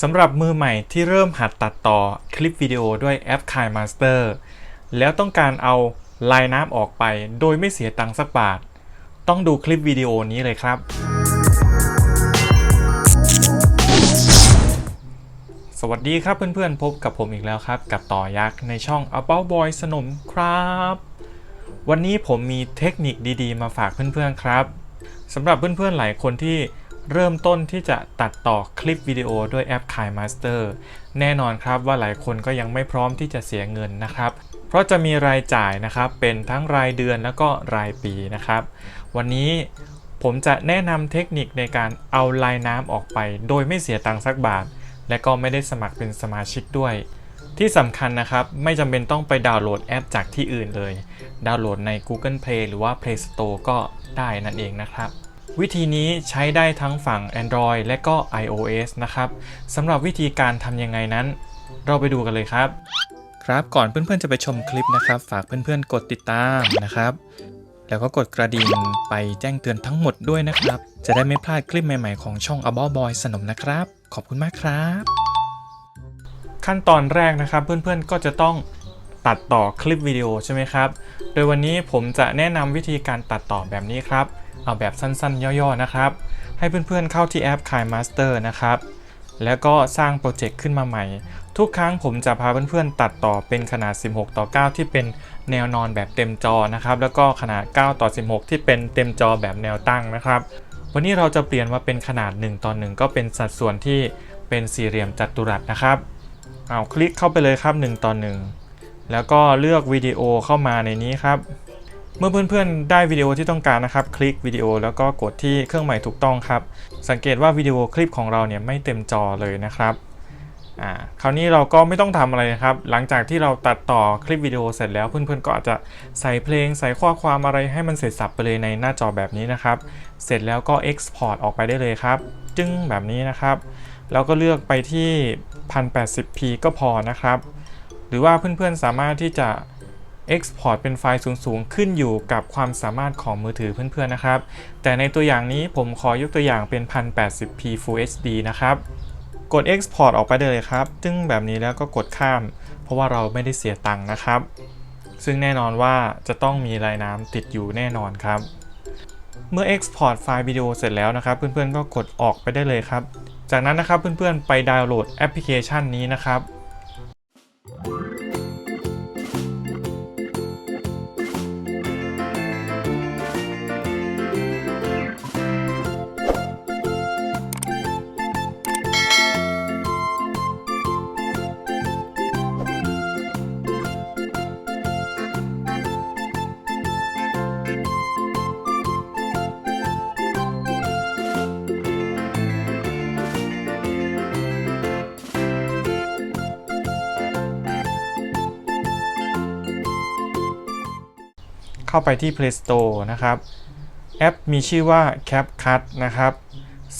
สำหรับมือใหม่ที่เริ่มหัดตัดต่อคลิปวิดีโอด้วยแอป k i n m a s t e r แล้วต้องการเอาลายน้ำออกไปโดยไม่เสียตังค์สักบาท ต้องดูคลิปวิดีโอนี้เลยครับ สวัสดีครับเพื่อนๆ พบกับผมอีกแล้วครับ กับต่อยักษ์ในช่อง About Boy สนมครับ วันนี้ผมมีเทคนิคดีๆ มาฝากเพื่อนๆครับสำหรับเพื่อนๆหลายคนที่ เริ่มต้นที่จะตัดต่อคลิปวิดีโอด้วยแอป KineMaster แน่นอนครับว่าหลายคนก็ยังไม่พร้อมที่จะเสียเงินนะครับ เพราะจะมีรายจ่ายนะครับ เป็นทั้งรายเดือนแล้วก็รายปีนะครับ วันนี้ผมจะแนะนำเทคนิคในการเอาลายน้ำออกไป โดยไม่เสียตังค์สักบาท และก็ไม่ได้สมัครเป็นสมาชิกด้วย ที่สำคัญนะครับไม่จำเป็นต้องไปดาวน์โหลดแอปจากที่อื่นเลย ดาวน์โหลดใน Google Play หรือว่า Play Store ก็ได้นั่นเองนะครับ วิธีนี้ใช้ได้ทั้งฝั่ง Android และก็ iOS นะครับสำหรับวิธีการทำยังไงนั้น เราไปดูกันเลยครับ ครับก่อนเพื่อนๆจะไปชมคลิปนะครับ ฝากเพื่อนๆกดติดตามนะครับ แล้วก็กดกระดิ่งไปแจ้งเตือนทั้งหมดด้วยนะครับ จะได้ไม่พลาดคลิปใหม่ๆของช่อง About Boy สนมนะครับ ขอบคุณมากครับ ขั้นตอนแรกนะครับเพื่อนๆก็จะต้องตัดต่อคลิปวิดีโอใช่ไหมครับ โดยวันนี้ผมจะแนะนำวิธีการตัดต่อแบบนี้ครับ เอาแบบสั้นๆ ย่อๆ นะครับ ให้เพื่อนๆเข้าที่แอป KineMaster นะครับ แล้วก็สร้างโปรเจกต์ขึ้นมาใหม่ ทุกครั้งผมจะพาเพื่อนๆ ตัดต่อเป็นขนาด 16 ต่อ 9 ที่เป็นแนวนอนแบบเต็มจอนะครับ แล้วก็ขนาด 9 ต่อ 16 ที่เป็นเต็มจอแบบแนวตั้งนะครับ วันนี้เราจะเปลี่ยนมาเป็นขนาด 1 ต่อ 1 ก็เป็นสัดส่วนที่เป็นสี่เหลี่ยมจัตุรัสนะครับ เอาคลิกเข้าไปเลยครับ 1 ต่อ 1 แล้วก็เลือกวิดีโอเข้ามาในนี้ครับ เมื่อเพื่อนๆ ได้วิดีโอที่ต้องการนะครับ คลิกวิดีโอแล้วก็กดที่เครื่องหมายถูกต้องครับ สังเกตว่าวิดีโอคลิปของเราเนี่ยไม่เต็มจอเลยนะครับอ่าคราวนี้เราก็ไม่ต้องทำอะไรนะครับ หลังจากที่เราตัดต่อคลิปวิดีโอเสร็จแล้วเพื่อนๆก็อาจจะใส่เพลงใส่ข้อความอะไรให้มันเสร็จสับไปเลยในหน้าจอแบบนี้นะครับ เสร็จแล้วก็ Export ออกไปได้เลยครับ จึงแบบนี้นะครับ แล้วก็เลือกไปที่ 1080p ก็พอนะครับ หรือว่าเพื่อนๆสามารถที่จะ Export เป็นไฟล์สูงๆ ขึ้นอยู่กับความสามารถของมือถือเพื่อนๆนะครับ แต่ในตัวอย่างนี้ผมขอยกตัวอย่างเป็น 1080p Full HD นะครับ กด Export ออกไปเลยครับ ซึ่งแบบนี้แล้วก็กดข้าม เพราะว่าเราไม่ได้เสียตังค์นะครับ ซึ่งแน่นอนว่าจะต้องมีลายน้ำติดอยู่แน่นอนครับ เมื่อ Export ไฟล์วิดีโอเสร็จแล้วนะครับ เพื่อนๆก็กดออกไปได้เลยครับ จากนั้นนะครับเพื่อนๆไปดาวน์โหลดแอปพลิเคชันนี้นะครับ เข้าไปที่ Play Store นะครับ แอปมีชื่อว่า CapCut นะครับ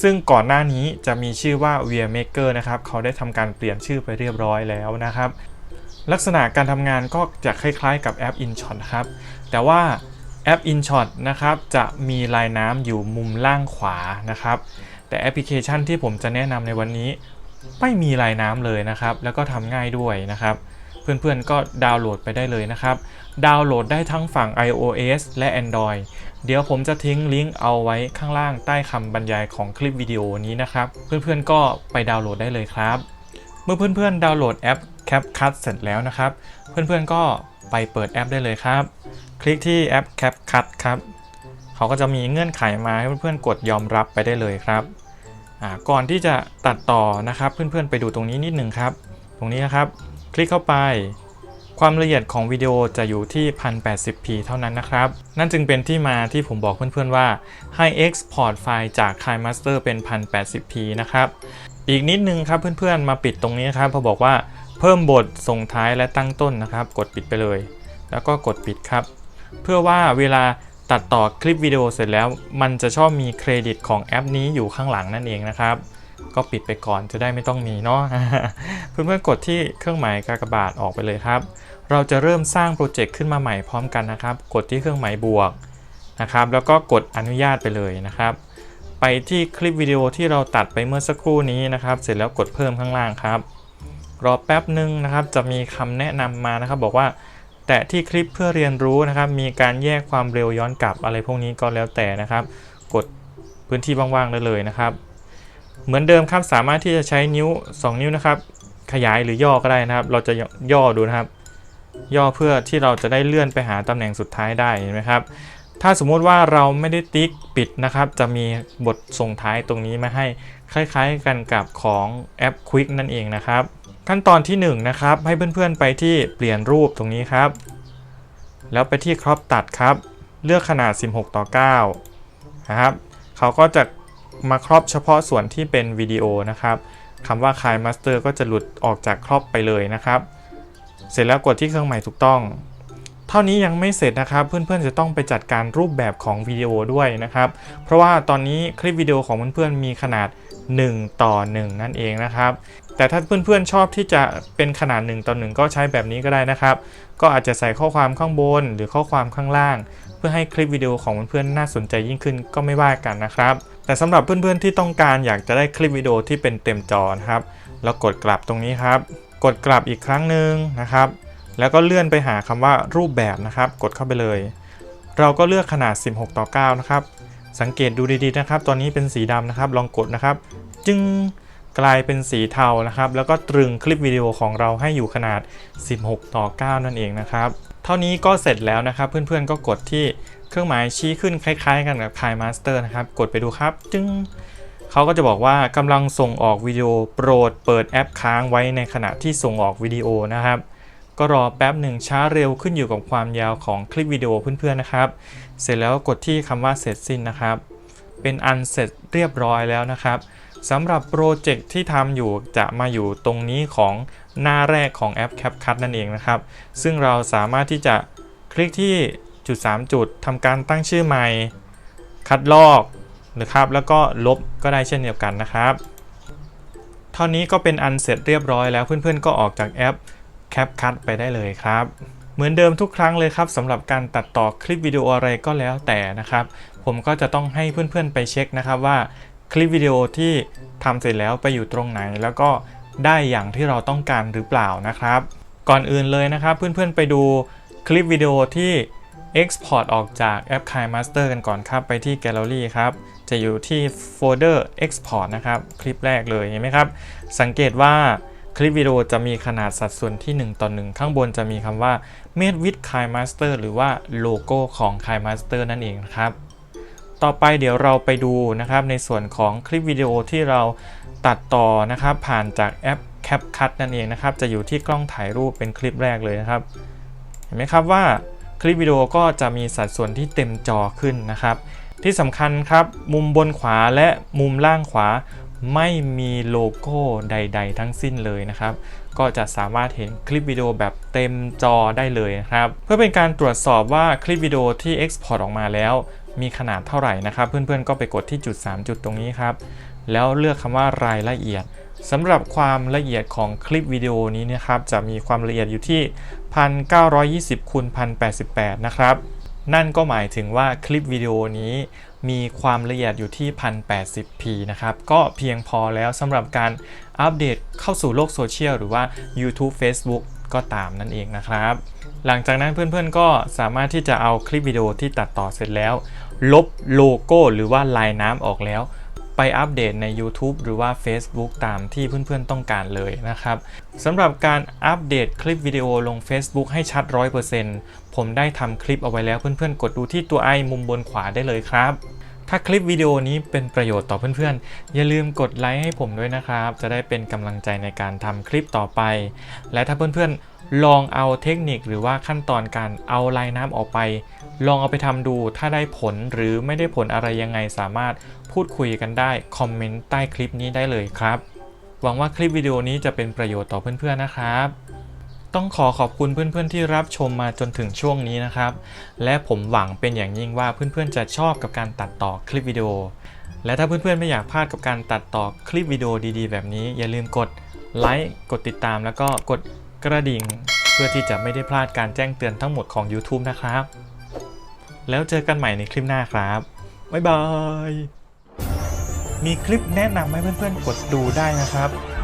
ซึ่งก่อนหน้านี้จะมีชื่อว่า Via Maker นะครับ เขาได้ทำการเปลี่ยนชื่อไปเรียบร้อยแล้วนะครับ ลักษณะการทำงานก็จะคล้ายๆกับแอป InShot ครับ แต่ว่าแอป InShot นะครับ จะมีลายน้ำอยู่มุมล่างขวานะครับ แต่แอปพลิเคชันที่ผมจะแนะนำในวันนี้ ไม่มีลายน้ำเลยนะครับ แล้วก็ทำง่ายด้วยนะครับ เพื่อนๆก็ดาวน์โหลดไปได้เลยนะครับ ดาวน์โหลดได้ทั้งฝั่ง iOS และ Android เดี๋ยวผมจะทิ้งลิงก์เอาไว้ข้างล่างใต้คำบรรยายของคลิปวิดีโอนี้นะครับ เพื่อนๆก็ไปดาวน์โหลดได้เลยครับ เมื่อเพื่อนๆดาวน์โหลดแอป CapCut เสร็จแล้วนะครับ เพื่อนๆก็ไปเปิดแอปได้เลยครับ คลิกที่แอป CapCut ครับเขาก็จะมีเงื่อนไขมาให้เพื่อนๆกดยอมรับไปได้เลยครับก่อนที่จะตัดต่อนะครับ เพื่อนๆไปดูตรงนี้นิดหนึ่งครับ ตรงนี้นะครับ คลิกเข้าไป ความละเอียดของวิดีโอจะอยู่ที่ 1080p เท่านั้นนะครับ นั่นจึงเป็นที่มาที่ผมบอกเพื่อนๆว่าให้ Export ไฟล์จาก k i m a s t e r เป็น 1080p นะครับ อีกนิดนึงครับเพื่อนๆ มาปิดตรงนี้ครับพอบอกว่าเพิ่มบทส่งท้ายและตั้งต้นนะครับ กดปิดไปเลย แล้วก็กดปิดครับ เพื่อว่าเวลาตัดต่อคลิปวิดีโอเสร็จแล้ว มันจะชอบมีเครดิตของแอปนี้อยู่ข้างหลังนั่นเองนะครับ ก็ปิดไปก่อนจะได้ไม่ต้องมีเนาะเพื่อนๆกดที่เครื่องหมายกากบาทออกไปเลยครับ เราจะเริ่มสร้างโปรเจกต์ขึ้นมาใหม่พร้อมกันนะครับ กดที่เครื่องหมายบวกนะครับ แล้วก็กดอนุญาตไปเลยนะครับ ไปที่คลิปวิดีโอที่เราตัดไปเมื่อสักครู่นี้นะครับ เสร็จแล้วกดเพิ่มข้างล่างครับรอแป๊บหนึ่งนะครับจะมีคำแนะนำมานะครับ บอกว่า แตะที่คลิปเพื่อเรียนรู้นะครับ มีการแยกความเร็วย้อนกลับอะไรพวกนี้ก็แล้วแต่นะครับ กดพื้นที่ว่างๆได้เลยนะครับ เหมือนเดิมครับสามารถที่จะใช้นิ้ว 2 นิ้วนะครับ ขยายหรือย่อก็ได้นะครับ เราจะย่อดูนะครับ ย่อเพื่อที่เราจะได้เลื่อนไปหาตำแหน่งสุดท้ายได้เห็นไหมครับ ถ้าสมมุติว่าเราไม่ได้ติ๊กปิดนะครับ จะมีบทส่งท้ายตรงนี้มาให้คล้ายๆ กันกับของแอป Quick นั่นเองนะครับ ขั้นตอนที่1นงนะครับให้เพื่อนๆไปที่เปลี่ยนรูปตรงนี้ครับ แล้วไปที่ครอปตัดครับ เลือกขนาด 16 ต่อ9นะครับเขาก็จะ มาครอบเฉพาะส่วนที่เป็นวิดีโอนะครับคำว่าคายมาสเตอร์ก็จะหลุดออกจากครอบไปเลยนะครับ เสร็จแล้วกดที่เครื่องหมายถูกต้อง เท่านี้ยังไม่เสร็จนะครับ เพื่อนๆจะต้องไปจัดการรูปแบบของวิดีโอด้วยนะครับ เพราะว่าตอนนี้คลิปวิดีโอของเพื่อนๆมีขนาด 1 ต่อ 1 นั่นเองนะครับ แต่ถ้าเพื่อนๆชอบที่จะเป็นขนาด 1 ต่อ 1 ก็ใช้แบบนี้ก็ได้นะครับ ก็อาจจะใส่ข้อความข้างบน หรือข้อความข้างล่าง เพื่อให้คลิปวิดีโอของเพื่อนๆน่าสนใจยิ่งขึ้นก็ไม่ว่ากันนะครับ แต่สำหรับเพื่อนๆที่ต้องการอยากจะได้คลิปวิดีโอที่เป็นเต็มจอนะครับ แล้วกดกลับตรงนี้ครับ กดกลับอีกครั้งหนึ่งนะครับ แล้วก็เลื่อนไปหาคำว่ารูปแบบนะครับ กดเข้าไปเลย เราก็เลือกขนาด 16 ต่อ 9 นะครับ สังเกตดูดีๆนะครับ ตอนนี้เป็นสีดำนะครับ ลองกดนะครับ จึงกลายเป็นสีเทานะครับ แล้วก็ตรึงคลิปวิดีโอของเราให้อยู่ขนาด 16 ต่อ 9 นั่นเองนะครับ เท่านี้ก็เสร็จแล้วนะครับ เพื่อนๆก็กดที่ เครื่องหมายชี้ขึ้นคล้ายๆ กันกับ Kai Master นะครับ กดไปดูครับจึงเขาก็จะบอกว่ากำลังส่งออกวิดีโอโปรดเปิดแอปค้างไว้ในขณะที่ส่งออกวิดีโอนะครับ ก็รอแป๊บหนึ่งช้าเร็วขึ้นอยู่กับความยาวของคลิปวิดีโอเพื่อนๆนะครับ เสร็จแล้วกดที่คำว่าเสร็จสิ้นนะครับ เป็นอันเสร็จเรียบร้อยแล้วนะครับสำหรับโปรเจกต์ที่ทำอยู่จะมาอยู่ตรงนี้ของหน้าแรกของแอป CapCut นั่นเองนะครับ ซึ่งเราสามารถที่จะคลิกที่ จุด 3 จุดทำการตั้งชื่อใหม่ คัดลอกนะครับ แล้วก็ลบก็ได้เช่นเดียวกันนะครับ เท่านี้ก็เป็นอันเสร็จเรียบร้อยแล้วเพื่อนๆ ก็ออกจากแอป CapCut ไปได้เลยครับเหมือนเดิมทุกครั้งเลยครับสำหรับการตัดต่อคลิปวิดีโออะไรก็แล้วแต่นะครับ ผมก็จะต้องให้เพื่อนๆไปเช็คนะครับว่าคลิปวิดีโอที่ทำเสร็จแล้วไปอยู่ตรงไหน แล้วก็ได้อย่างที่เราต้องการหรือเปล่านะครับ ก่อนอื่นเลยนะครับ เพื่อนๆไปดูคลิปวิดีโอที่ Export ออกจากแอป KineMaster กันก่อนครับ ไปที่ Gallery ครับ จะอยู่ที่โฟลเดอร์ Export นะครับ คลิปแรกเลยเห็นไหมครับ สังเกตว่าคลิปวิดีโอจะมีขนาดสัดส่วนที่ 1 ต่อ 1 ข้างบนจะมีคำว่า Made with KineMaster หรือว่าโลโก้ของ KineMaster นั่นเองครับ ต่อไปเดี๋ยวเราไปดูนะครับในส่วนของคลิปวิดีโอที่เราตัดต่อนะครับผ่านจากแอป CapCut นั่นเองนะครับ จะอยู่ที่กล้องถ่ายรูปเป็นคลิปแรกเลยนะครับ เห็นไหมครับว่า คลิปวิดีโอก็จะมีสัดส่วนที่เต็มจอขึ้นนะครับ ที่สำคัญครับมุมบนขวาและมุมล่างขวาไม่มีโลโก้ใด ๆ ทั้งสิ้นเลยนะครับ ก็จะสามารถเห็นคลิปวิดีโอแบบเต็มจอได้เลยนะครับ เพื่อเป็นการตรวจสอบว่าคลิปวิดีโอที่ Export ออกมาแล้ว มีขนาดเท่าไหร่นะครับ เพื่อนๆก็ไปกดที่จุด 3 จุดตรงนี้ครับ แล้วเลือกคำว่ารายละเอียดสำหรับความละเอียดของคลิปวิดีโอนี้นะครับ จะมีความละเอียดอยู่ที่ 1920คูณ1088 นะครับ นั่นก็หมายถึงว่าคลิปวิดีโอนี้มีความละเอียดอยู่ที่ 1080p นะครับ ก็เพียงพอแล้วสำหรับการอัปเดตเข้าสู่โลกโซเชียลหรือว่า YouTube Facebook ก็ตามนั่นเองนะครับ หลังจากนั้นเพื่อนๆก็สามารถที่จะเอาคลิปวิดีโอที่ตัดต่อเสร็จแล้ว ลบโลโก้หรือว่าลายน้ำออกแล้ว ไปอัปเดตใน YouTube หรือว่า Facebook ตามที่เพื่อนๆต้องการเลยนะครับสำหรับการอัปเดตคลิปวิดีโอลง Facebook ให้ชัด 100%ผมได้ทำคลิปเอาไว้แล้วเพื่อนๆ กดดูที่ตัวไอมุมบนขวาได้เลยครับ ถ้าคลิปวิดีโอนี้เป็นประโยชน์ต่อเพื่อนๆ อย่าลืมกดไลค์ให้ผมด้วยนะครับ จะได้เป็นกำลังใจในการทำคลิปต่อไป และถ้าเพื่อนๆ ลองเอาเทคนิคหรือว่าขั้นตอนการเอาลายน้ำออกไป ลองเอาไปทำดู ถ้าได้ผลหรือไม่ได้ผลอะไรยังไงสามารถพูดคุยกันได้ คอมเมนต์ใต้คลิปนี้ได้เลยครับ หวังว่าคลิปวิดีโอนี้จะเป็นประโยชน์ต่อเพื่อนๆนะครับ ต้องขอขอบคุณเพื่อนๆที่รับชมมาจนถึงช่วงนี้นะครับ และผมหวังเป็นอย่างยิ่งว่าเพื่อนๆจะชอบกับการตัดต่อคลิปวิดีโอ และถ้าเพื่อนๆไม่อยากพลาดกับการตัดต่อคลิปวิดีโอดีๆ แบบนี้ อย่าลืมกดไลค์กดติดตามแล้วก็กดกระดิ่ง เพื่อที่จะไม่ได้พลาดการแจ้งเตือนทั้งหมดของ YouTube นะครับ แล้วเจอกันใหม่ในคลิปหน้าครับบ๊ายบายมีคลิปแนะนำให้เพื่อนๆกดดูได้นะครับ